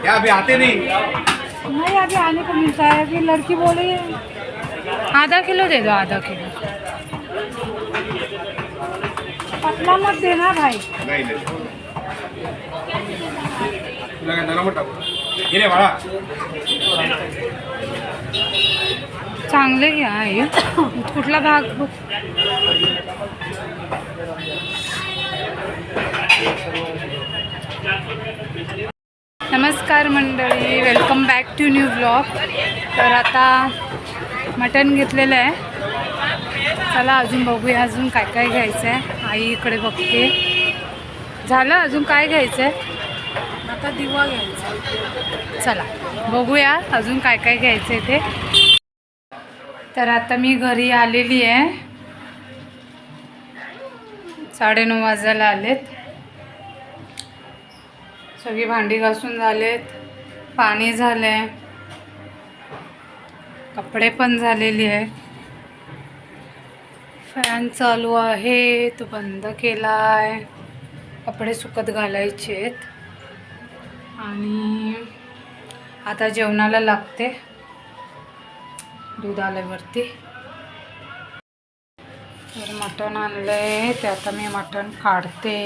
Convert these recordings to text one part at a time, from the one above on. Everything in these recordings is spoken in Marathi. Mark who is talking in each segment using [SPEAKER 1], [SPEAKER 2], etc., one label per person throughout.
[SPEAKER 1] क्या अभी आते नहीं?
[SPEAKER 2] नहीं अभी आने को मिलता है। अभी लड़की बोली आधा किलो दे दो आधा किलो। पतला मत देना भाई।
[SPEAKER 1] नाही नाही। नरम टाकू ये बाळा
[SPEAKER 2] चांगले घ्या हे कुठला भाग. नमस्कार मंडळी welcome back to new blog तर आता मटण घेतलेलं आहे. चला अजून बघूया अजून काय काय घ्यायचं आहे आई इकडे बघते. झालं अजून काय घ्यायचं आहे आता दिवा घ्यायचा. आहे. चला बघूया अजून काय काय घ्यायचं आहे ते. तर आता मी घरी आलेली आहे. साडेनऊ वाजायला आलेत. सगळी भांडी घासून झालेत. पाणी झालं आहे कपडे पण झालेली आहे. फॅन चालू आहे. तो बंद केला आहे कपडे सुकत घालायचे आहेत आणि आता जेवणाला लागते. दूध आल्यावरती तर मटण आणलंय ते आता मी मटण काढते.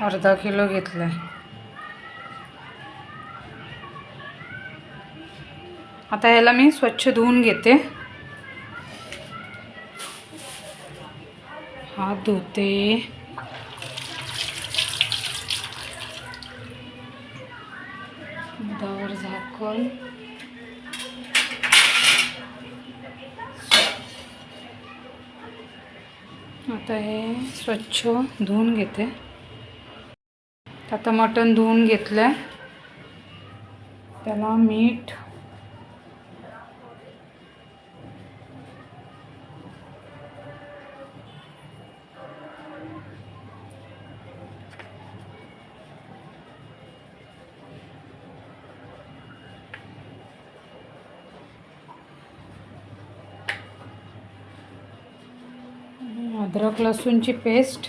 [SPEAKER 2] अर्धा किलो घेतलंय. आता ह्याला मी स्वच्छ धुवून घेते. हात धुते. दुधावर झाकण. आता हे स्वच्छ धुवून घेते. आता मटण धुवून घेतलंय. त्याला मीठ अद्रक लसूणची पेस्ट.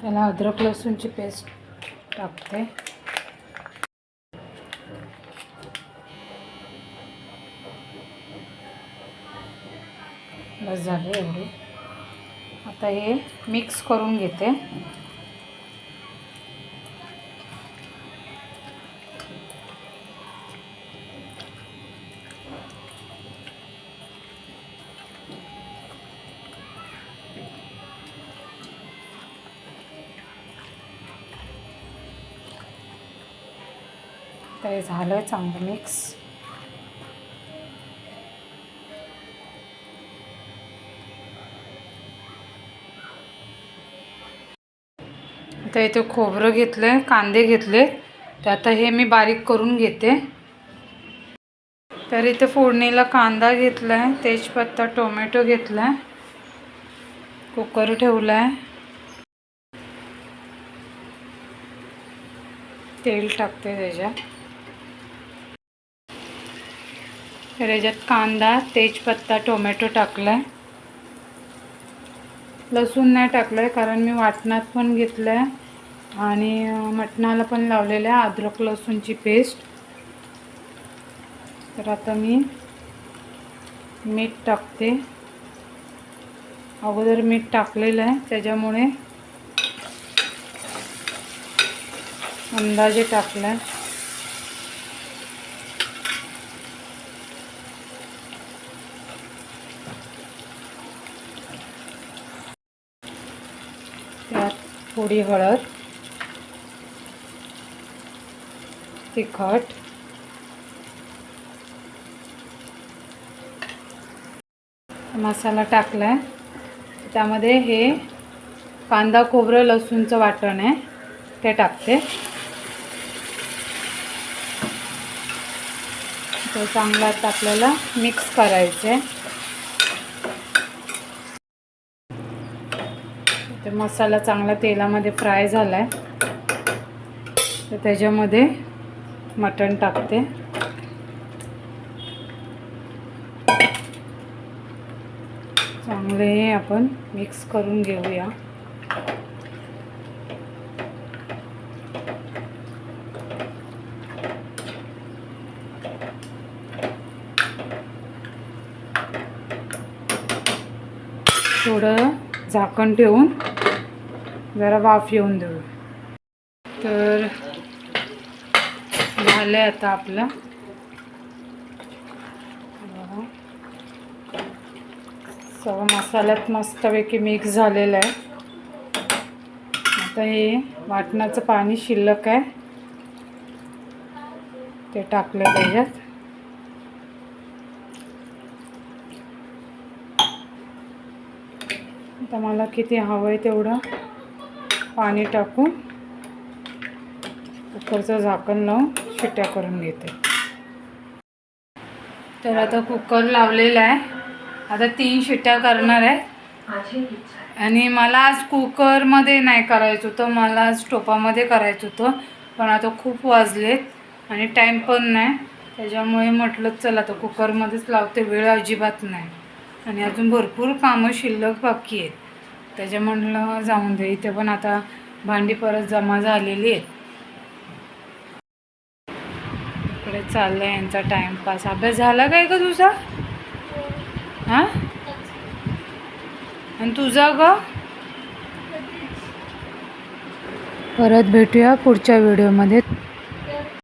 [SPEAKER 2] त्याला अद्रक लसूणची पेस्ट टाकते. बस झाले एवढी. आता हे मिक्स करून घेते. ते झालं चांगलं मिक्स आता इथे खोबरं घेतलं कांदे घेतले. तर आता हे मी बारीक करून घेते. तर इथे फोडणीला कांदा घेतला आहे तेजपत्ता टोमॅटो घेतला आहे कुकर ठेवला आहे तेल टाकते त्याच्यात. तर याच्यात कांदा तेजपत्ता टोमॅटो टाकला आहे लसूण नाही टाकलं आहे कारण मी वाटणात पण घेतलं आहे आणि मटणाला पण लावलेलं आहे अद्रक लसूणची पेस्ट. तर आता मी मीठ टाकते. अगोदर मीठ टाकलेलं आहे त्याच्यामुळे अंदाजे टाकला आहे त्यात थोडी हळद. तिखट. मसाला टाकला आहे त्यामध्ये हे कांदा खोबरं लसूणचं वाटण आहे. ते टाकते. ते चांगला आता आपल्याला मिक्स करायचे ते मसाला चांगला तेलामध्ये फ्राय झाला आहे तर त्याच्यामध्ये मटण टाकते. चांगले हे आपण मिक्स करून घेऊया. थोडं झाकण ठेवून जरा वाफ येऊन देऊ. तर झालं आहे आता आपलं. सर्व मसाल्यात मस्तपैकी मिक्स झालेलं आहे. आता हे वाटणाचं पाणी शिल्लक आहे. ते टाकलं त्याच्यात. आता मला किती हवं आहे तेवढं पाणी टाकून. कुकरचं झाकण लावून. शिट्ट्या करून घेते. तर आता कुकर लावलेला आहे. आता तीन शिट्ट्या करणार आहे. आणि मला आज कुकरमध्ये नाही करायचं होतं. मला आज टोपामध्ये करायचं होतं. पण आता खूप वाजलेत आणि टाईम पण नाही. त्याच्यामुळे म्हटलं चला तर कुकरमध्येच लावते. वेळ अजिबात नाही. आणि अजून भरपूर कामं शिल्लक बाकी आहेत. त्याच्या म्हटलं जाऊन दे. इथे पण आता भांडी परत जमा झालेली आहेत. चाललं आहे यांचा टाइमपास अभ्यास झाला काय का तुझा? हां? आणि तुझा ग? परत भेटूया पुढच्या व्हिडिओमध्ये